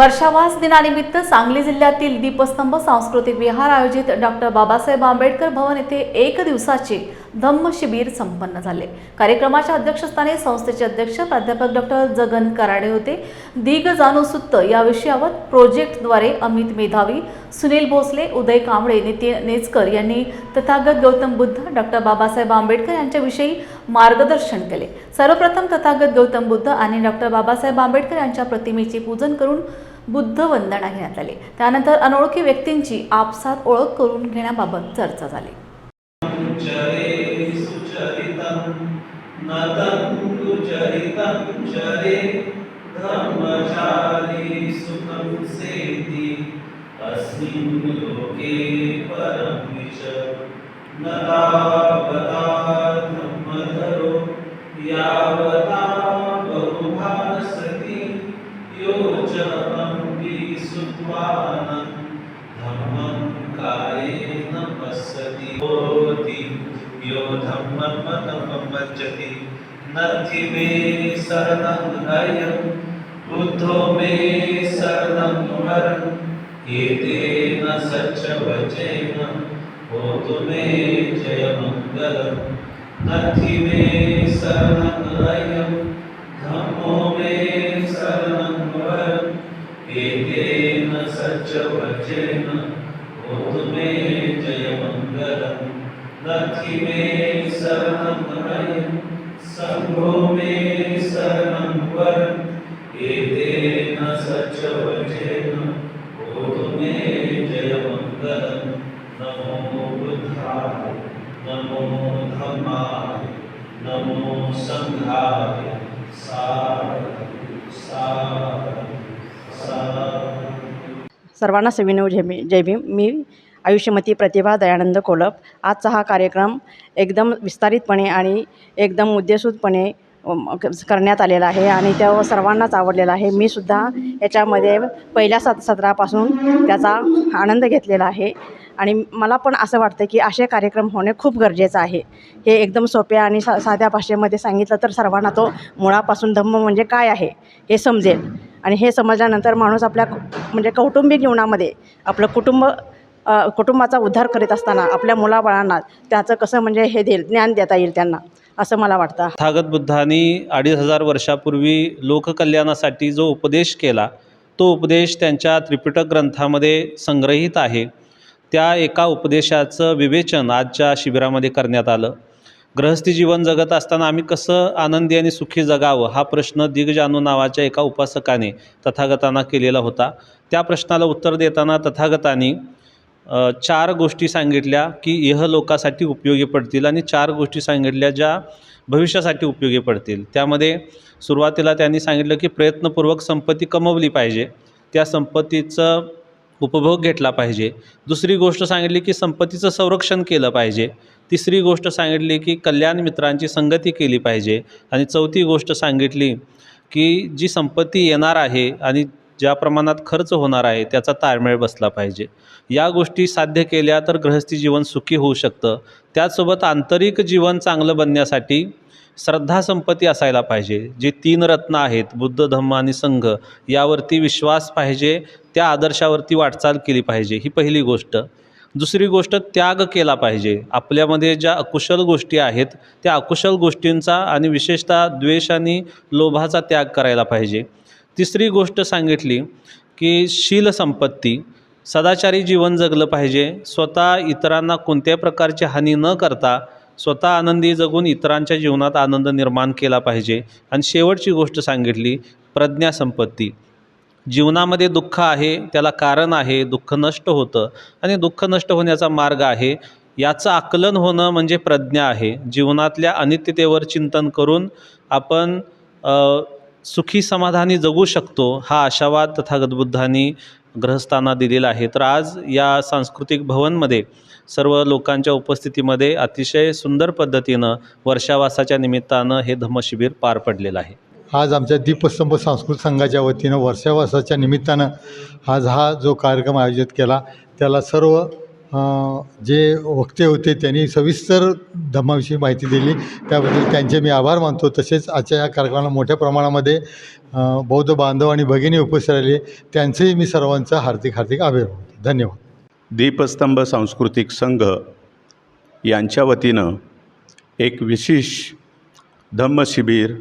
वर्षावास दिनानिमित्त सांगली जिल्ह्यातील दीपस्तंभ सांस्कृतिक विहार आयोजित डॉक्टर बाबासाहेब आंबेडकर भवन येथे एक दिवसाचे धम्म शिबिर संपन्न झाले. कार्यक्रमाच्या अध्यक्षस्थानी संस्थेचे अध्यक्ष प्राध्यापक डॉक्टर जगन कराडे होते. दिग जाणू सुत्त या विषयावर प्रोजेक्टद्वारे अमित मेधावी सुनील भोसले उदय कांबळे नितीन नेचकर यांनी तथागत गौतम बुद्ध डॉक्टर बाबासाहेब आंबेडकर यांच्याविषयी मार्गदर्शन केले. सर्वप्रथम तथागत गौतम बुद्ध आणि डॉक्टर बाबासाहेब आंबेडकर यांच्या प्रतिमेचे पूजन करून बुद्ध वंदना घेण्यात आली. त्यानंतर अनोळखी व्यक्तींची आपसात ओळख करून घेण्याबाबत चर्चा झाली. अस्मिन् लोके परं न यो धम्मं नथि मे शरणं हयं बुद्धो मे शरणं वरम् एतेन सच्चवचेन होतु मे जयमङ्गलम्। नथि मे शरणं नथि मे शरणं हयं सङ्घो मे शरणं वरम् एतेन सच्चवचेन होतु मे जयमङ्गलम् नमो बुद्धाय, नमो धम्माय, नमो सङ्घाय सर्वांना सविनव जय जय भीम. मी आयुष्यमती प्रतिभा दयानंद कोलप. आजचा हा कार्यक्रम एकदम विस्तारितपणे आणि एकदम मुद्देसूदपणे करण्यात आलेला आहे आणि त्या सर्वांनाच आवडलेला आहे. मी सुद्धा याच्यामध्ये पहिल्या सत सत्रापासून त्याचा आनंद घेतलेला आहे आणि मला पण असं वाटतं की असे कार्यक्रम होणे खूप गरजेचं आहे. हे एकदम सोप्या आणि सा साध्या भाषेमध्ये सांगितलं तर सर्वांना तो मुळापासून धम्म म्हणजे काय आहे हे समजेल. आणि हे समजल्यानंतर माणूस आपल्या म्हणजे कौटुंबिक जीवनामध्ये आपलं कुटुंब कुटुंबाचा उद्धार करीत असताना आपल्या मुलाबाळांना त्याचं कसं म्हणजे हे देईल ज्ञान देता येईल त्यांना असं मला वाटतं. थागत बुद्धांनी अडीच हजार वर्षापूर्वी लोककल्याणासाठी जो उपदेश केला तो उपदेश त्यांच्या त्रिपिटक ग्रंथामध्ये संग्रहित आहे. त्या एका उपदेशाचं विवेचन आजच्या शिबिरामध्ये करण्यात आलं. गृहस्थी जीवन जगत असताना आम्ही कसं आनंदी आणि सुखी जगावं हा प्रश्न दिग्जानू नावाच्या एका उपासकाने तथागतांना केलेला होता. त्या प्रश्नाला उत्तर देताना तथागतांनी चार गोष्टी सांगितल्या की यह लोकासाठी उपयोगी पडतील आणि चार गोष्टी सांगितल्या ज्या भविष्यासाठी उपयोगी पडतील. त्यामध्ये सुरुवातीला त्यांनी सांगितलं की प्रयत्नपूर्वक संपत्ती कमवली पाहिजे. त्या संपत्तीचं उपभोग घेतला पाहिजे. दुसरी गोष्ट सांगितली की संपत्तीचं संरक्षण केलं पाहिजे. तिसरी गोष्ट सांगितली की कल्याण मित्रांची संगती केली पाहिजे. आणि चौथी गोष्ट सांगितली की जी संपत्ती येणार आहे आणि ज्या प्रमाणात खर्च होणार आहे त्याचा ताळमेळ बसला पाहिजे. या गोष्टी साध्य केल्या तर गृहस्थी जीवन सुखी होऊ शकतं. त्याचसोबत आंतरिक जीवन चांगलं बनण्यासाठी श्रद्धासंपत्ती असायला पाहिजे. जे तीन रत्न आहेत बुद्ध धम्म आणि संघ यावरती विश्वास पाहिजे त्या आदर्शावरती वाटचाल केली पाहिजे ही पहिली गोष्ट. दुसरी गोष्ट त्याग केला पाहिजे. आपल्यामध्ये ज्या अकुशल गोष्टी आहेत त्या अकुशल गोष्टींचा आणि विशेषतः द्वेष आणि लोभाचा त्याग करायला पाहिजे. तिसरी गोष्ट सांगितली की शील संपत्ती सदाचारी जीवन जगलं पाहिजे स्वतः इतरांना कोणत्याही प्रकारची हानी न करता स्वतः आनंदी जगून इतरांच्या जीवनात आनंद निर्माण केला पाहिजे. आणि शेवटची गोष्ट सांगितली प्रज्ञासंपत्ती जीवनामध्ये दुःख आहे त्याला कारण आहे दुःख नष्ट होतं. आणि दुःख नष्ट होण्याचा मार्ग आहे याचं आकलन होणं म्हणजे प्रज्ञा आहे. जीवनातल्या अनित्यतेवर चिंतन करून आपण सुखी समाधानी जगू शकतो हा आशावाद तथागत बुद्धांनी ग्रहस्थांना दिलेला आहे. तर आज या सांस्कृतिक भवनमध्ये सर्व लोकांच्या उपस्थितीमध्ये अतिशय सुंदर पद्धतीनं वर्षावासाच्या निमित्तानं हे धम्मशिबिर पार पडलेलं आहे. आज आमच्या दीपस्तंभ सांस्कृतिक संघाच्या वतीनं वर्षावासाच्या निमित्तानं आज हा जो कार्यक्रम आयोजित केला त्याला सर्व जे वक्ते होते त्यांनी सविस्तर धम्माविषयी माहिती दिली. त्याबद्दल त्यांचे मी आभार मानतो. तसेच आजच्या या कार्यक्रमाला मोठ्या प्रमाणामध्ये बौद्ध बांधव आणि भगिनी उपस्थित राहिले. त्यांचेही मी सर्वांचा हार्दिक हार्दिक आभार मानतो धन्यवाद. दीपस्तंभ सांस्कृतिक संघ यांच्या वतीनं एक विशेष धम्मशिबिर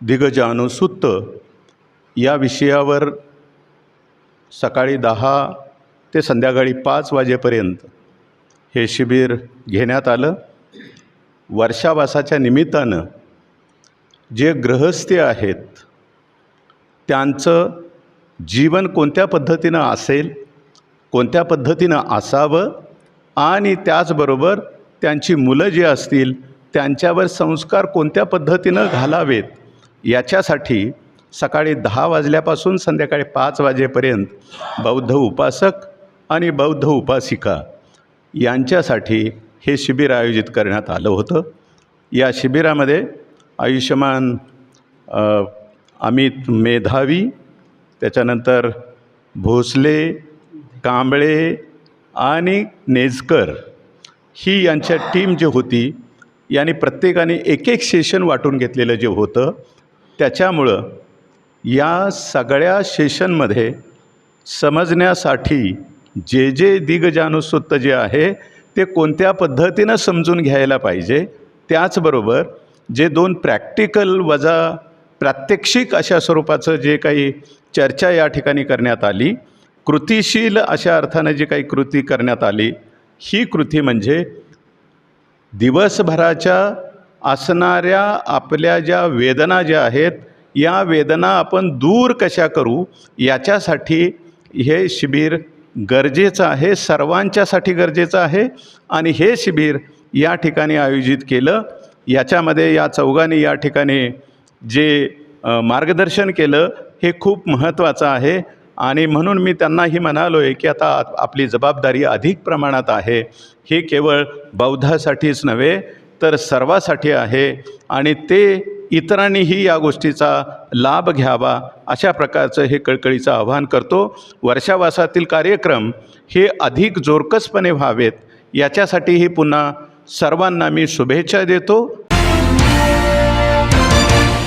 दिगजानुसुत्त या विषयावर सकाळी दहा ते संध्याकाळी पाच वाजेपर्यंत हे शिबिर घेण्यात आलं. वर्षावासाच्या निमित्तानं जे गृहस्थी आहेत त्यांचं जीवन कोणत्या पद्धतीनं असेल कोणत्या पद्धतीनं असावं आणि त्याचबरोबर त्यांची मुलं जी असतील त्यांच्यावर संस्कार कोणत्या पद्धतीनं घालावेत याच्यासाठी सकाळी दहा वाजल्यापासून संध्याकाळी पाच वाजेपर्यंत बौद्ध उपासक आणि बौद्ध उपासिका यांच्यासाठी हे शिबिर आयोजित करण्यात आलं होतं. या शिबिरामध्ये आयुष्यमान अमित मेधावी त्याच्यानंतर भोसले कांबळे आणि नेजकर ही यांच्या टीम जी होती यांनी प्रत्येकाने एक एक सेशन वाटून घेतलेलं जे होतं त्याच्यामुळं या सगळ्या सेशनमध्ये समजण्यासाठी जे जे दिगजानुसुत्त जे आहे ते कोणत्या पद्धतीनं समजून घ्यायला पाहिजे? त्याचबरोबर जे दोन प्रॅक्टिकल वजा प्रात्यक्षिक अशा स्वरूपाचं जे काही चर्चा या ठिकाणी करण्यात आली कृतिशील अशा अर्थानं जी काही कृती करण्यात आली ही कृती म्हणजे दिवसभराच्या असणाऱ्या आपल्या ज्या वेदना ज्या आहेत या वेदना आपण दूर कशा करू याच्यासाठी हे शिबिर गरजेचं आहे सर्वांच्यासाठी गरजेचं आहे आणि हे शिबिर या ठिकाणी आयोजित केलं. याच्यामध्ये या चौघांनी या ठिकाणी जे मार्गदर्शन केलं हे खूप महत्त्वाचं आहे. आणि म्हणून मी त्यांनाही म्हणालो आहे की आता आपली जबाबदारी अधिक प्रमाणात आहे. हे केवळ बौद्धासाठीच नव्हे तर सर्वासाठी आहे. आणि ते इतरांनीही या गोष्टीचा लाभ घ्यावा अशा प्रकारचं हे कळकळीचं आवाहन करतो. वर्षावासातील कार्यक्रम हे अधिक जोरकसपणे व्हावेत. याच्यासाठीही पुन्हा सर्वांना मी शुभेच्छा देतो.